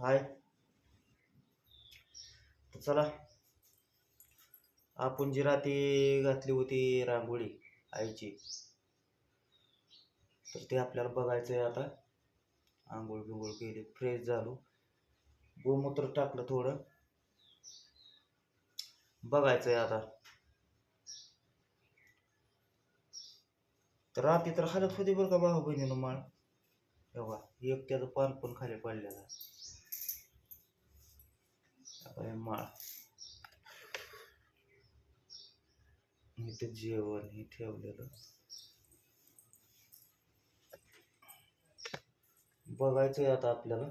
हाय. तर चला. आपण जी राती घातली होती रांगोळी आईची तर ते आपल्याला बघायचं आहे आता. आंघोळ बिंगोळ केली फ्रेश झालो. गोमूत्र टाकलं थोडं. बघायचं आहे आता. तर रात्री तर हालत होती बरं का भाऊ बहिणीनं माळ. एवढा एक त्याचं पान पण खाली पडलेलं आहे हे माळ इथं जेवण हे ठेवलेलं. बघायचं आहे आता आपल्याला.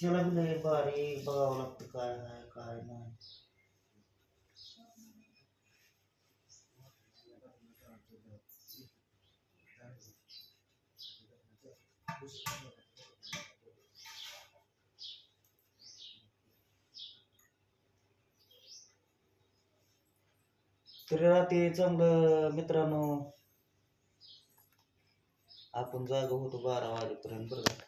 त्याला बी लय भारी बघावं लागतं काय आहे काय नाही. तरी रात्री चांगलं मित्रांनो. आपण जागा होतो बारा वाजेपर्यंत बरं का.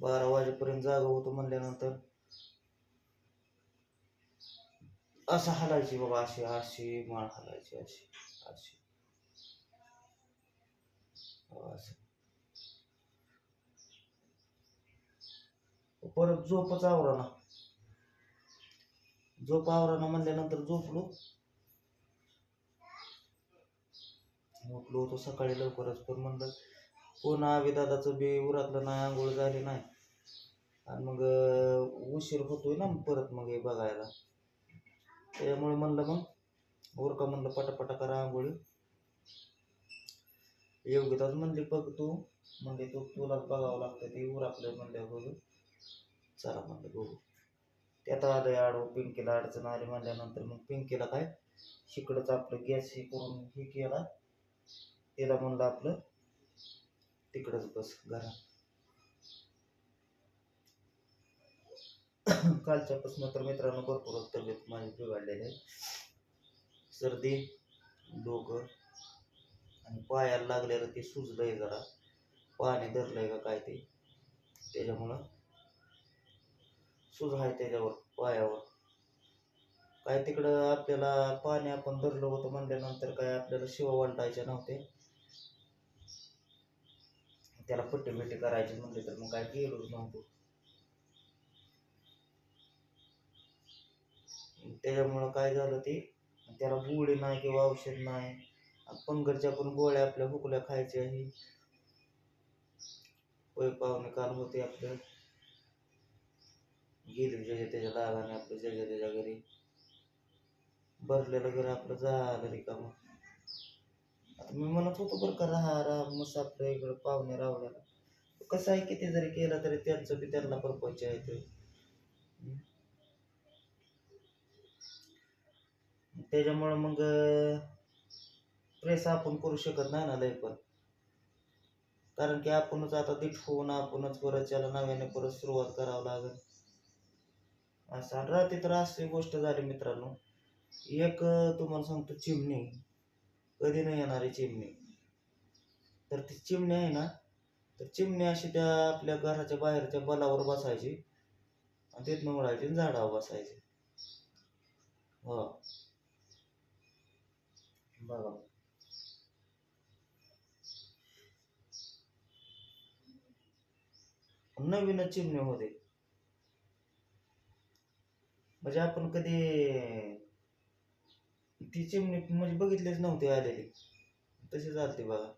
बारा वाजेपर्यंत जागा होतो म्हणल्यानंतर असं हलायची बाबा अशी अशी माळ हलायची अशी अशी. परत झोपच आवराना. झोप आवराना म्हणल्यानंतर झोपलो. उठलो होतो सकाळी लवकरच पण म्हणलं पुन्हा विदादाचं दादाचं बी उरातलं नाही आंघोळ झाली नाही. आणि मग उशीर होतोय ना परत मग हे बघायला. त्यामुळे म्हणलं मग उरका म्हणलं पटापटा करा आंघोळी. योग्यताच म्हणली बघ तू. म्हणजे तू तुलाच बघावं लागतं ते उरकलं म्हणल्या बघू. चला म्हणलं बघू. त्यात आलं आडव पिंकीला अडचण आली म्हणल्यानंतर मग पिंकीला काय? शिकडंच आपलं गॅस हे करून हे केला. त्याला म्हणलं आपलं तिकडंच बस घरा कालच्यापासून तर मित्रांनो भरपूर तब्येत माझी बिघडलेली आहे सर्दी डोकं आणि पायाला लागलेलं ते सुजलंय जरा. पाणी धरलंय का काय ते. त्याच्यामुळं सुज आहे त्याच्यावर पायावर. काय तिकडं आपल्याला पाणी आपण धरलं होतं म्हणल्यानंतर काय आपल्याला शिवा वाटायचे नव्हते. त्याला पट्टी बिट्टी करायची म्हणले तर मग काय केलोच नव्हतो. त्याच्यामुळं काय झालं ते त्याला गोळी नाही किंवा औषध नाही. पंकजच्या पण गोळ्या आपल्या हुकल्या खायच्या आहे. पै पाहुणे काल होते आपलं. गेले ज्याच्या त्याच्या दादाने आपलं ज्याच्या त्याच्या घरी. भरलेलं घर आपलं झालं रिकामं. मी म्हणत होतो बरं का राहा राहा मुसाफर आपल्या इकडं पाहुणे रावल्याला. कसं आहे किती जरी केलं तरी त्यांचं बी त्यांना परपंच आहे ते त्याच्यामुळं मग प्रेस आपण करू शकत नाही ना लय पण. कारण की आपणच आता दीठ होऊन आपणच परत त्याला नव्याने परत सुरुवात करावं लागेल. असं. राहते रात्री तर अशी गोष्ट झाली मित्रांनो. एक तुम्हाला सांगतो चिमणी. कधी नाही येणारी चिमणी. तर ती चिमणी आहे ना तर चिमणी अशी त्या आपल्या घराच्या बाहेरच्या बलावर बसायची आणि तिथनं उडायची आणि झाडावर बसायची. हो. बघा. नवीनच चिमणी होते. म्हणजे आपण कधी ती चिमणी म्हणजे बघितलीच नव्हती आलेली. तशी चालते बघा.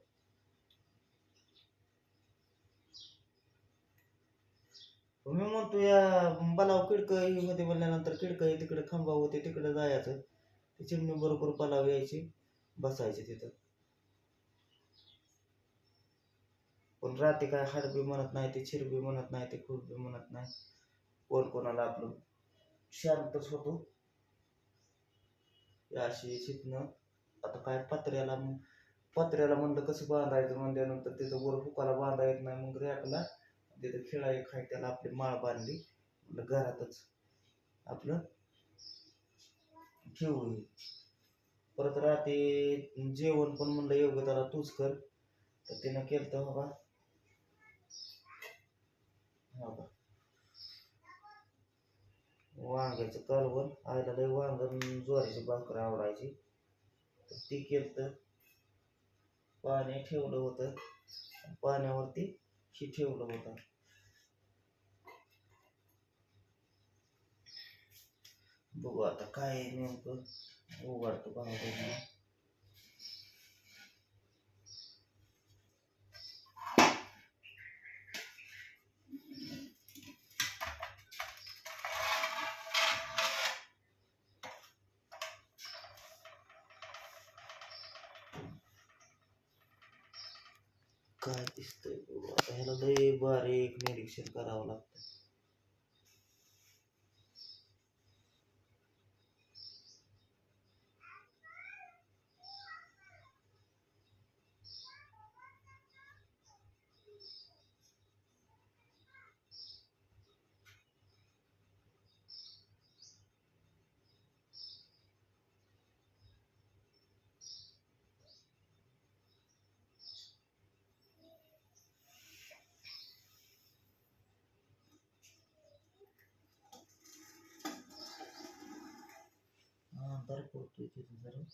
मी म्हणतो या बलाव किडकं मध्ये म्हणल्यानंतर किडकं तिकडे खांबा होते तिकडे जायचं. ती चिमणी बरोबर बलाव यायची बसायची तिथं. पण रात्री काय हाड बी म्हणत नाही ते छिरबी म्हणत नाही ते खुरबी म्हणत नाही. कोण कोणाला आपलं शांतच होतो. अशी शिकणं आता काय पत्र्याला पत्र्याला म्हणलं कसं बांधायचं म्हणल्यानंतर तिथं वर हुकाला बांधा येत नाही. मग रॅकला तिथं खिळा एक आहे त्याला आपली माळ बांधली. म्हणलं घरातच आपलं ठेवू परत राहते जेवण पण म्हणलं योग्य त्याला तूच कर. तर तिनं केलं तर बाबा. हा बा. वांग्याचं कालवण. आयला लय वांग ज्वारीची भाकर आवडायची. तर ती केलं पाणी ठेवलं होतं. पाण्यावरती ही ठेवलं होतं. बघू आता काय नेमकं. उघडतो पाहतो काय दिसतंय आता ह्याला लय बारीक निरीक्षण करावं लागतं हा अंधार पडतोय तिथं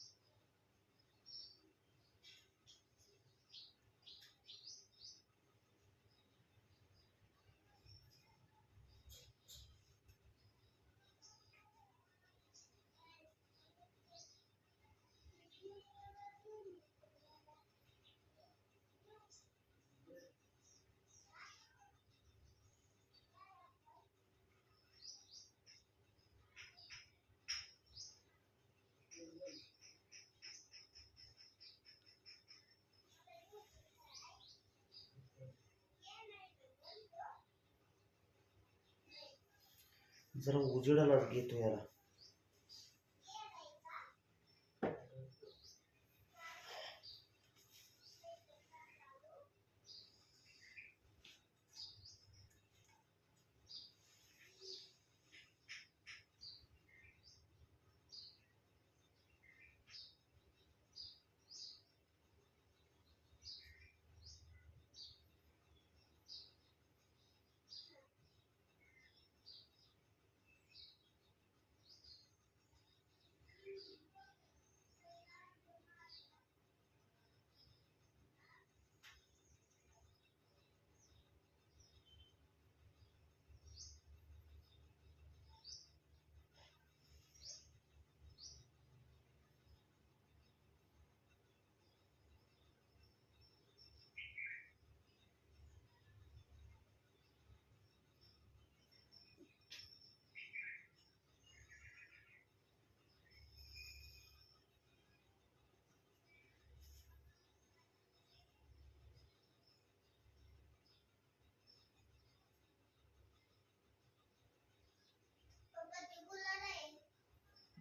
जरा उजेडालाच घेतो याला.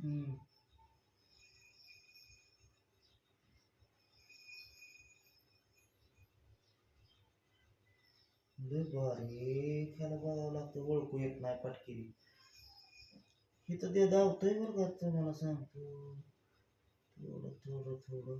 हम्म. लय बारीक ह्याला बघावं लागतं ओळखू येत नाही पटकीने. इथं ते धावतोय बरं का तुम्हाला सांगतो. थोडं थोडं थोडं.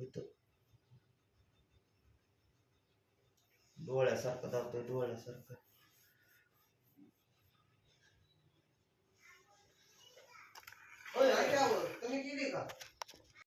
Betul. Dua lah sarka doktor, dua lah sarka. Oh, ada apa? Kami kiri kah?